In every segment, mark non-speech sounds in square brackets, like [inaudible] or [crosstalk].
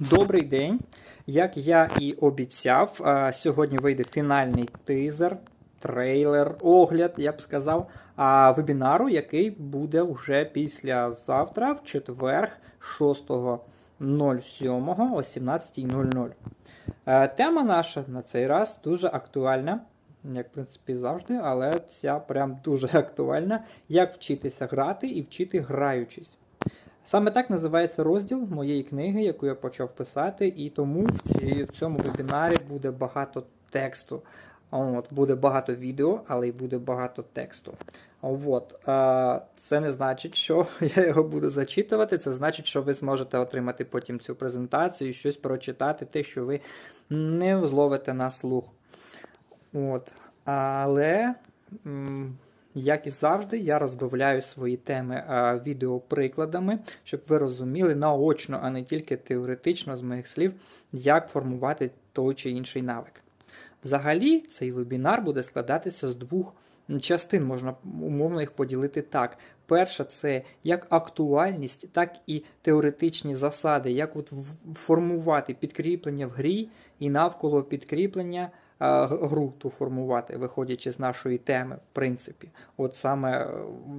Добрий день. Як я і обіцяв, сьогодні вийде фінальний тизер, трейлер, огляд, я б сказав, вебінару, який буде вже післязавтра, в четверг, 6.07 о 17.00. Е, Тема наша на цей раз дуже актуальна. Як, в принципі, завжди, але ця прям дуже [laughs] актуальна. Як вчитися грати і вчити граючись. Саме так називається розділ моєї книги, яку я почав писати, і тому в, ці, в цьому вебінарі буде багато тексту. От, Буде багато відео, але й буде багато тексту. От, Це не значить, що [laughs] я його буду зачитувати. Це значить, що ви зможете отримати потім цю презентацію і щось прочитати, те, що ви не зловите на слух. От. Але. Як і завжди, я розбавляю свої теми відеоприкладами, щоб ви розуміли наочно, а не тільки теоретично з моїх слів, як формувати той чи інший навик. Взагалі, цей вебінар буде складатися з двох частин, можна умовно їх поділити так. Перша це як актуальність, так і теоретичні засади, як от формувати підкріплення в грі і навколо підкріплення гру ту формувати, виходячи з нашої теми, в принципі. От саме е,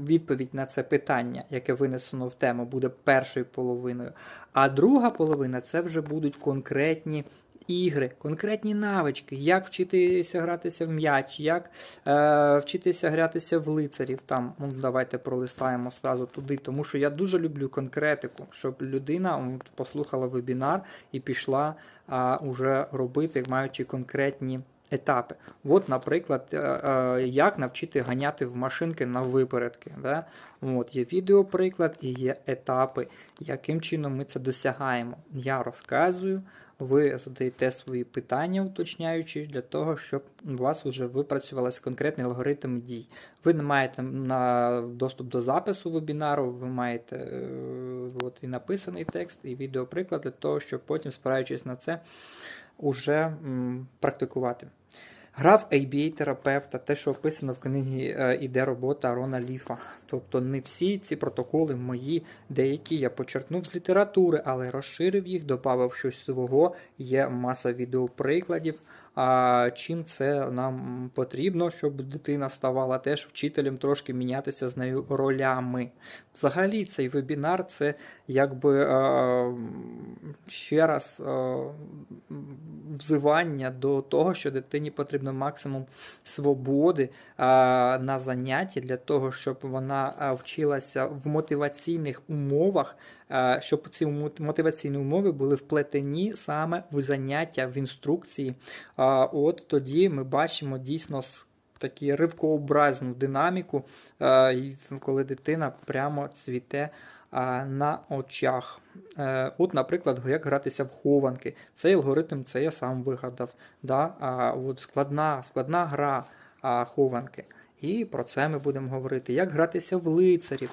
відповідь на це питання, яке винесено в тему, буде першою половиною. А друга половина це вже будуть конкретні ігри, конкретні навички, як вчитися гратися в м'яч, як е, вчитися гратися в лицарів. Там, ну, давайте пролистаємо сразу туди, тому що я дуже люблю конкретику, щоб людина послухала вебінар і пішла а, уже робити, маючи конкретні. Етапи. От, наприклад, е, е, як навчити ганяти в машинки на випередки. Да? От, є відеоприклад і є етапи, яким чином ми це досягаємо. Я розказую, ви задаєте свої питання, уточняючи, для того, щоб у вас вже випрацювалася конкретний алгоритм дій. Ви не маєте на доступ до запису вебінару, ви маєте е, от, і написаний текст, і відеоприклад для того, щоб потім, спираючись на це, уже м, практикувати. Грав ABA-терапевта, те, що описано в книгі е, Іде робота Рона Ліфа. Тобто не всі ці протоколи мої, деякі я почерпнув з літератури, але розширив їх, додав щось свого. Є маса відеоприкладів. А чим це нам потрібно, щоб дитина ставала теж вчителем, трошки мінятися з нею ролями. Взагалі, цей вебінар це якби е, ще раз е, взивання до того, що дитині потрібно максимум свободи е, на занятті для того, щоб вона вчилася в мотиваційних умовах, щоб ці мотиваційні умови були вплетені саме в заняття, в інструкції. От тоді ми бачимо дійсно такі ривкообразну динаміку, коли дитина прямо цвіте на очах. Е, От, наприклад, як гратися в хованки. Цей алгоритм це я сам вигадав. Да? От складна, складна гра хованки. І про це ми будемо говорити. Як гратися в лицарів.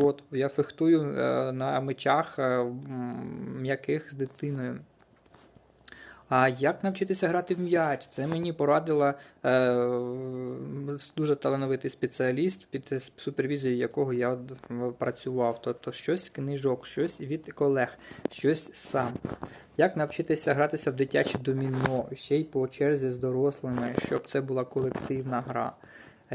От, я фехтую е, на мечах е, м'яких з дитиною. А як навчитися грати в м'яч? Це мені порадила е, дуже талановитий спеціаліст, під супервізією якого я працював. Тобто щось з книжок, щось від колег, щось сам. Як навчитися гратися в дитяче доміно, ще й по черзі з дорослими, щоб це була колективна гра.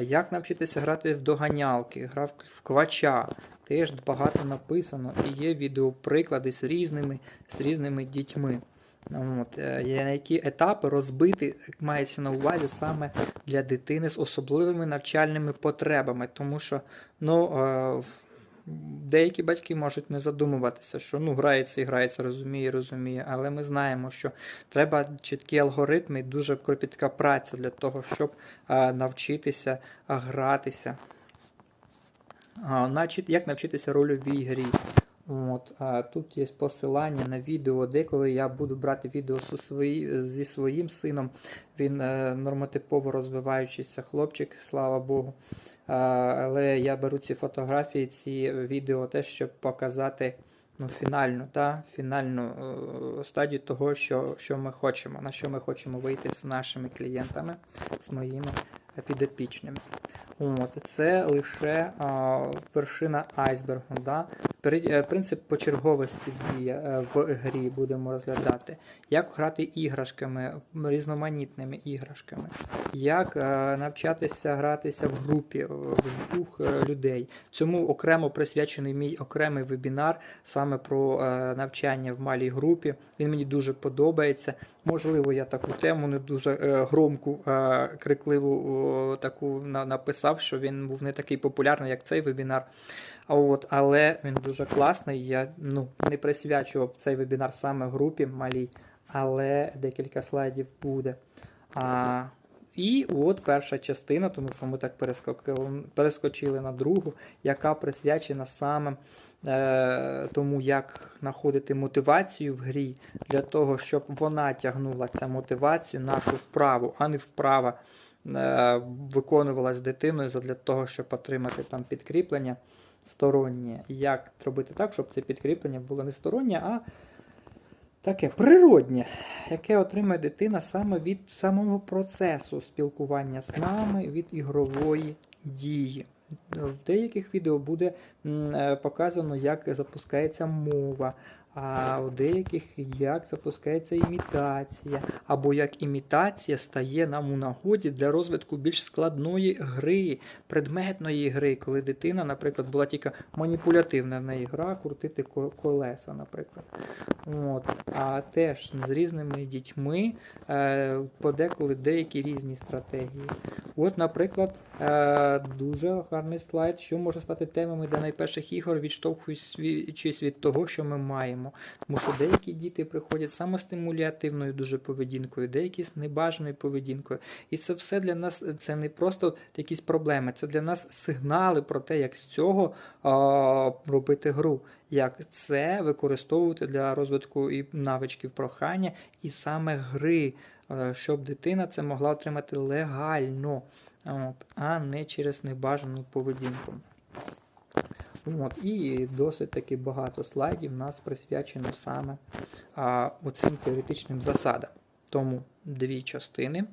Як навчитися грати в доганялки, гра в квача. Теж багато написано і є відеоприклади з різними, з різними дітьми. От, е, на які етапи розбити мається на увазі саме для дитини з особливими навчальними потребами, тому що ну, е, деякі батьки можуть не задумуватися, що ну, грається і грається, розуміє, розуміє, але ми знаємо, що треба чіткі алгоритми і дуже кропітка праця для того, щоб а, навчитися а, гратися. А, значить, як навчитися рольовій грі? От, а тут є посилання на відео, деколи я буду брати відео свої, зі своїм сином. Він е, нормотипово розвиваючийся хлопчик, слава Богу. А, але я беру ці фотографії, ці відео теж, щоб показати ну, фінальну, та, фінальну е, стадію того, що, що ми хочемо, на що ми хочемо вийти з нашими клієнтами, з моїми підопічними. От, це лише а, вершина айсбергу. Да? Е, Принцип почерговості е, в грі будемо розглядати. Як грати іграшками, різноманітними іграшками, як е, навчатися гратися в групі, в двох людей. Цьому окремо присвячений мій окремий вебінар саме про навчання в малій групі. Він мені дуже подобається. Можливо, я таку тему не дуже громку, крикливу таку написав, що він був не такий популярний, як цей вебінар. От, але він дуже класний. Я ну, не присвячував цей вебінар саме групі малій, але декілька слайдів буде. А, і от перша частина, тому що ми так перескочили на другу, яка присвячена саме е, тому, як знаходити мотивацію в грі, для того, щоб вона тягнула цю мотивацію, нашу вправу, а не вправа виконувалась дитиною для того, щоб отримати там підкріплення стороннє. Як зробити так, щоб це підкріплення було не стороннє, а таке природнє, яке отримає дитина саме від самого процесу спілкування з нами, від ігрової дії. В деяких відео буде е, показано, як запускається мова, а у деяких як запускається імітація, або як імітація стає нам у нагоді для розвитку більш складної гри, предметної гри, коли дитина, наприклад, була тільки маніпулятивна в гра, крутити колеса, наприклад. От. А теж з різними дітьми е, подеколи деякі різні стратегії. От, наприклад, е, дуже гарний слайд, що може стати темами для найперших ігор, відштовхуючись від того, що ми маємо. Тому що деякі діти приходять саме стимулятивною дуже поведінкою, деякі з небажаною поведінкою. І це все для нас це не просто якісь проблеми, це для нас сигнали про те, як з цього а, робити гру, як це використовувати для розвитку і навичків прохання, і саме гри, щоб дитина це могла отримати легально, а не через небажану поведінку. От, і досить таки багато слайдів у нас присвячено саме а, оцим теоретичним засадам. Тому дві частини.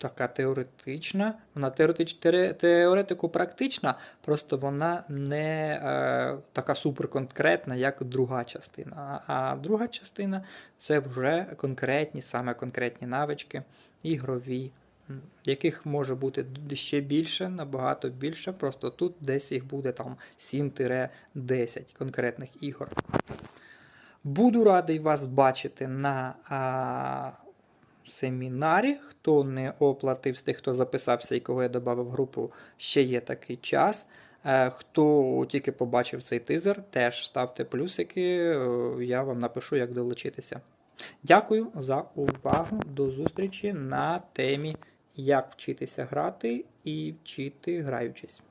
Така теоретична, вона теоретич, тере- теоретико-практична, просто вона не е, така суперконкретна, як друга частина. А, друга частина це вже конкретні, саме конкретні навички, ігрові, яких може бути ще більше, набагато більше. Просто тут десь їх буде там 7-10 конкретних ігор. Буду радий вас бачити на а, семінарі. Хто не оплатив з тих, хто записався і кого я додав в групу, ще є такий час. Е, Хто тільки побачив цей тизер, теж ставте плюсики, е, я вам напишу, як долучитися. Дякую за увагу. До зустрічі на темі як вчитися грати і вчити граючись.